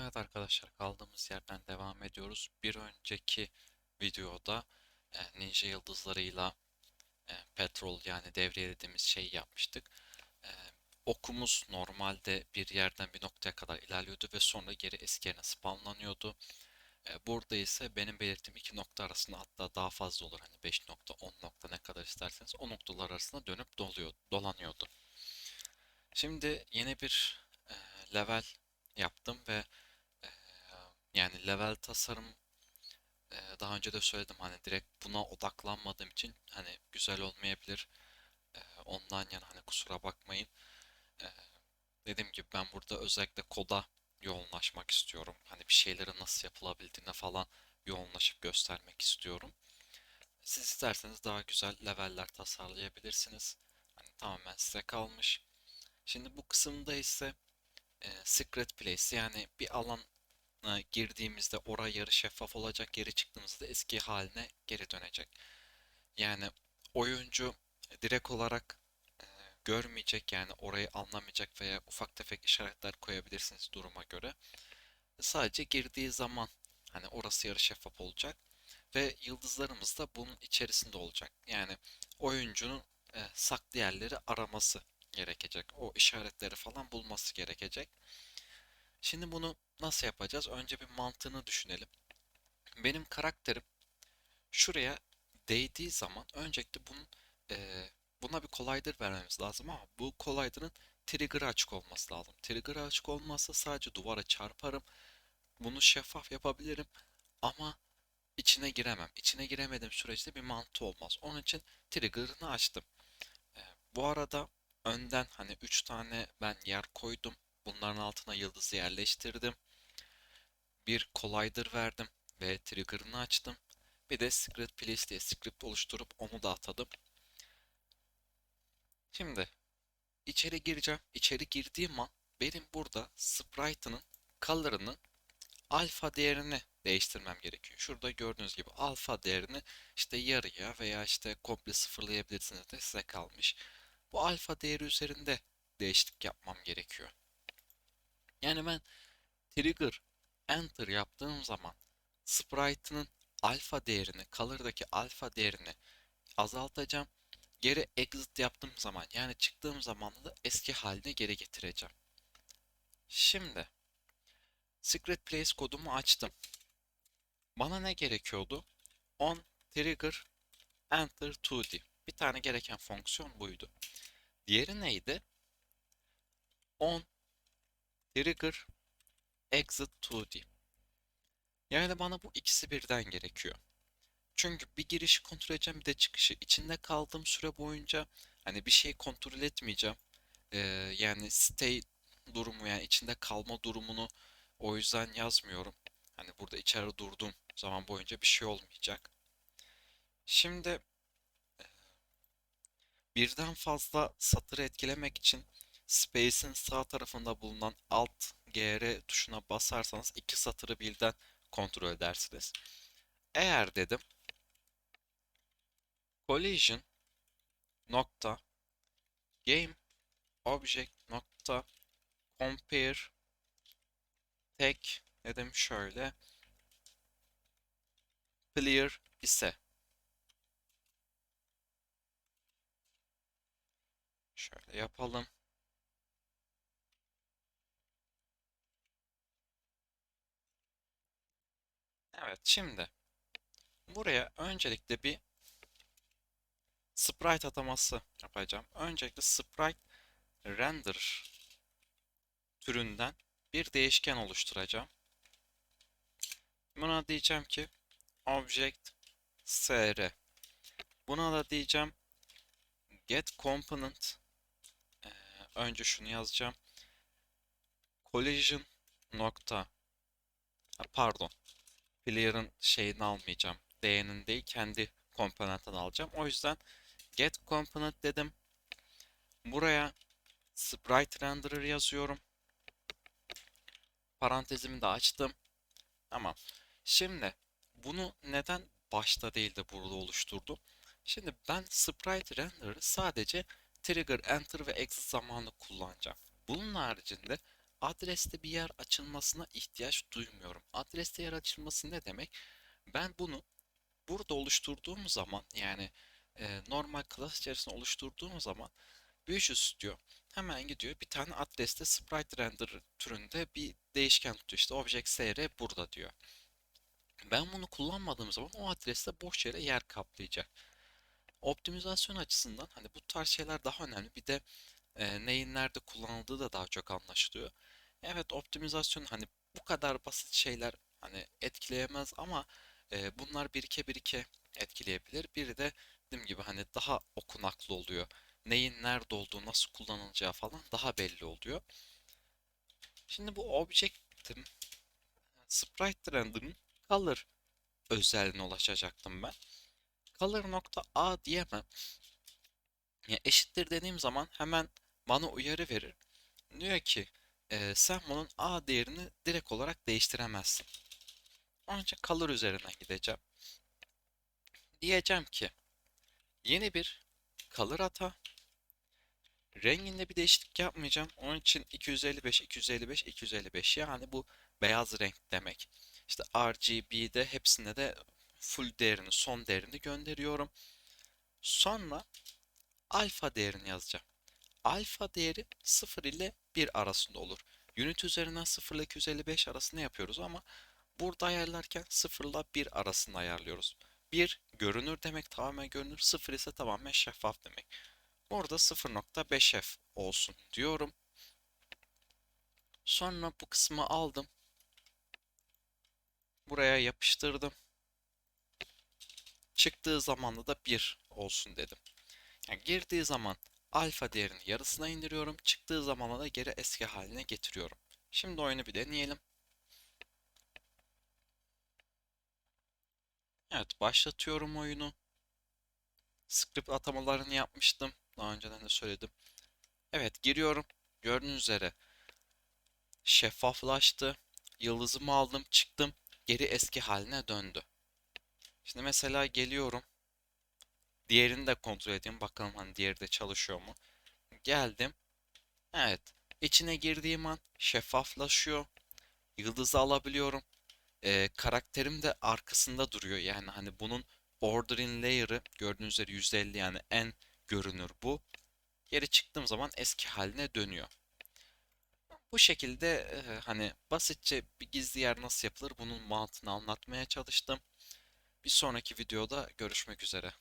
Evet arkadaşlar kaldığımız yerden devam ediyoruz. Bir önceki videoda e, ninja yıldızlarıyla e, petrol yani devrelediğimiz şeyi yapmıştık. E, okumuz normalde bir yerden bir noktaya kadar ilerliyordu ve sonra geri eski yerine spawnlanıyordu. E, burada ise benim belirttiğim iki nokta arasında hatta daha fazla olur. Hani 5 nokta 10 nokta ne kadar isterseniz o noktalar arasında dönüp doluyor, dolanıyordu. Şimdi yeni bir level yaptım ve yani level tasarım e, daha önce de söyledim hani direkt buna odaklanmadığım için hani güzel olmayabilir. E, ondan yana hani kusura bakmayın. E, dediğim gibi ben burada özellikle koda yoğunlaşmak istiyorum. Hani bir şeyleri nasıl yapılabildiğine falan yoğunlaşıp göstermek istiyorum. Siz isterseniz daha güzel leveller tasarlayabilirsiniz. Hani tamamen size kalmış. Şimdi bu kısımda ise secret place yani bir alana girdiğimizde oraya yarı şeffaf olacak, geri çıktığımızda eski haline geri dönecek. Yani oyuncu direkt olarak e, görmeyecek yani orayı anlamayacak veya ufak tefek işaretler koyabilirsiniz duruma göre. Sadece girdiği zaman hani orası yarı şeffaf olacak ve yıldızlarımız da bunun içerisinde olacak. Yani oyuncunun e, saklı yerleri araması gerekecek. O işaretleri falan bulması gerekecek. Şimdi bunu nasıl yapacağız? Önce bir mantığını düşünelim. Benim karakterim şuraya değdiği zaman öncelikle bunun eee, buna bir collider vermemiz lazım ama bu collider'ın trigger'ı açık olması lazım. Trigger'ı açık olmazsa sadece duvara çarparım. Bunu şeffaf yapabilirim ama içine giremem. İçine giremediğim sürece bir mantı olmaz. Onun için trigger'ını açtım. Eee, bu arada önden hani 3 tane ben yer koydum. Bunların altına yıldızı yerleştirdim. Bir collider verdim ve trigger'ını açtım. Bir de secret place diye script oluşturup onu da atadım. Şimdi içeri gireceğim. İçeri girdiğim an benim burada sprite'ının color'ını alfa değerini değiştirmem gerekiyor. Şurada gördüğünüz gibi alfa değerini işte yarıya veya işte komple sıfırlayabilirsiniz de size kalmış. Bu alfa değeri üzerinde değişiklik yapmam gerekiyor. Yani ben trigger enter yaptığım zaman sprite'ının alfa değerini, color'daki alfa değerini azaltacağım. Geri exit yaptığım zaman yani çıktığım zaman da eski haline geri getireceğim. Şimdi secret place kodumu açtım. Bana ne gerekiyordu? On trigger enter 2D. Bir tane gereken fonksiyon buydu. Diğeri neydi? On trigger exit 2D. Yani bana bu ikisi birden gerekiyor. Çünkü bir girişi kontrol edeceğim bir de çıkışı. İçinde kaldığım süre boyunca hani bir şey kontrol etmeyeceğim. Ee, yani stay durumu yani içinde kalma durumunu o yüzden yazmıyorum. Hani burada içeri durduğum zaman boyunca bir şey olmayacak. Şimdi birden fazla satırı etkilemek için Space'in sağ tarafında bulunan Alt GR tuşuna basarsanız iki satırı birden kontrol edersiniz. Eğer dedim collision nokta game object nokta compare tek dedim şöyle clear ise şöyle yapalım. Evet şimdi buraya öncelikle bir sprite ataması yapacağım. Öncelikle sprite render türünden bir değişken oluşturacağım. Buna diyeceğim ki object sr. Buna da diyeceğim get component ee, önce şunu yazacağım. collision nokta pardon player'ın şeyini almayacağım. Değerinin değil kendi komponentini alacağım. O yüzden get component dedim. Buraya sprite renderer yazıyorum. Parantezimi de açtım. Tamam. Şimdi bunu neden başta değil de burada oluşturdum? Şimdi ben sprite renderer'ı sadece trigger, enter ve exit zamanı kullanacağım. Bunun haricinde adreste bir yer açılmasına ihtiyaç duymuyorum. Adreste yer açılması ne demek? Ben bunu burada oluşturduğum zaman yani e, normal class içerisinde oluşturduğum zaman Visual Studio hemen gidiyor bir tane adreste sprite render türünde bir değişken tutuyor. İşte object sr burada diyor. Ben bunu kullanmadığım zaman o adreste boş yere yer kaplayacak. Optimizasyon açısından hani bu tarz şeyler daha önemli. Bir de e, neyin nerede kullanıldığı da daha çok anlaşılıyor. Evet optimizasyon hani bu kadar basit şeyler hani etkileyemez ama e, bunlar birike birike etkileyebilir. Biri de dediğim gibi hani daha okunaklı oluyor. Neyin nerede olduğu, nasıl kullanılacağı falan daha belli oluyor. Şimdi bu object'im sprite render'ın color özelliğine ulaşacaktım ben. Color nokta A diyemem. Ya eşittir dediğim zaman hemen bana uyarı verir. Diyor ki e, sen bunun A değerini direkt olarak değiştiremezsin. İçin color üzerinden gideceğim. Diyeceğim ki yeni bir color ata. Renginde bir değişiklik yapmayacağım. Onun için 255, 255, 255 yani bu beyaz renk demek. İşte RGB'de hepsinde de full değerini, son değerini gönderiyorum. Sonra alfa değerini yazacağım. Alfa değeri 0 ile 1 arasında olur. Unit üzerinden 0 ile 255 arasında yapıyoruz ama burada ayarlarken 0 ile 1 arasında ayarlıyoruz. 1 görünür demek tamamen görünür, 0 ise tamamen şeffaf demek. Burada 0.5f olsun diyorum. Sonra bu kısmı aldım. Buraya yapıştırdım. Çıktığı zamanda da 1 olsun dedim. Yani girdiği zaman alfa değerini yarısına indiriyorum. Çıktığı zamanda da geri eski haline getiriyorum. Şimdi oyunu bir deneyelim. Evet başlatıyorum oyunu. Script atamalarını yapmıştım. Daha önceden de söyledim. Evet giriyorum. Gördüğünüz üzere şeffaflaştı. Yıldızımı aldım çıktım. Geri eski haline döndü. Şimdi mesela geliyorum. Diğerini de kontrol edeyim. Bakalım hani diğeri de çalışıyor mu? Geldim. Evet. İçine girdiğim an şeffaflaşıyor. Yıldızı alabiliyorum. Ee, karakterim de arkasında duruyor. Yani hani bunun ordering layer'ı gördüğünüz üzere %50 yani en görünür bu. Geri çıktığım zaman eski haline dönüyor. Bu şekilde e, hani basitçe bir gizli yer nasıl yapılır bunun mantığını anlatmaya çalıştım. Bir sonraki videoda görüşmek üzere.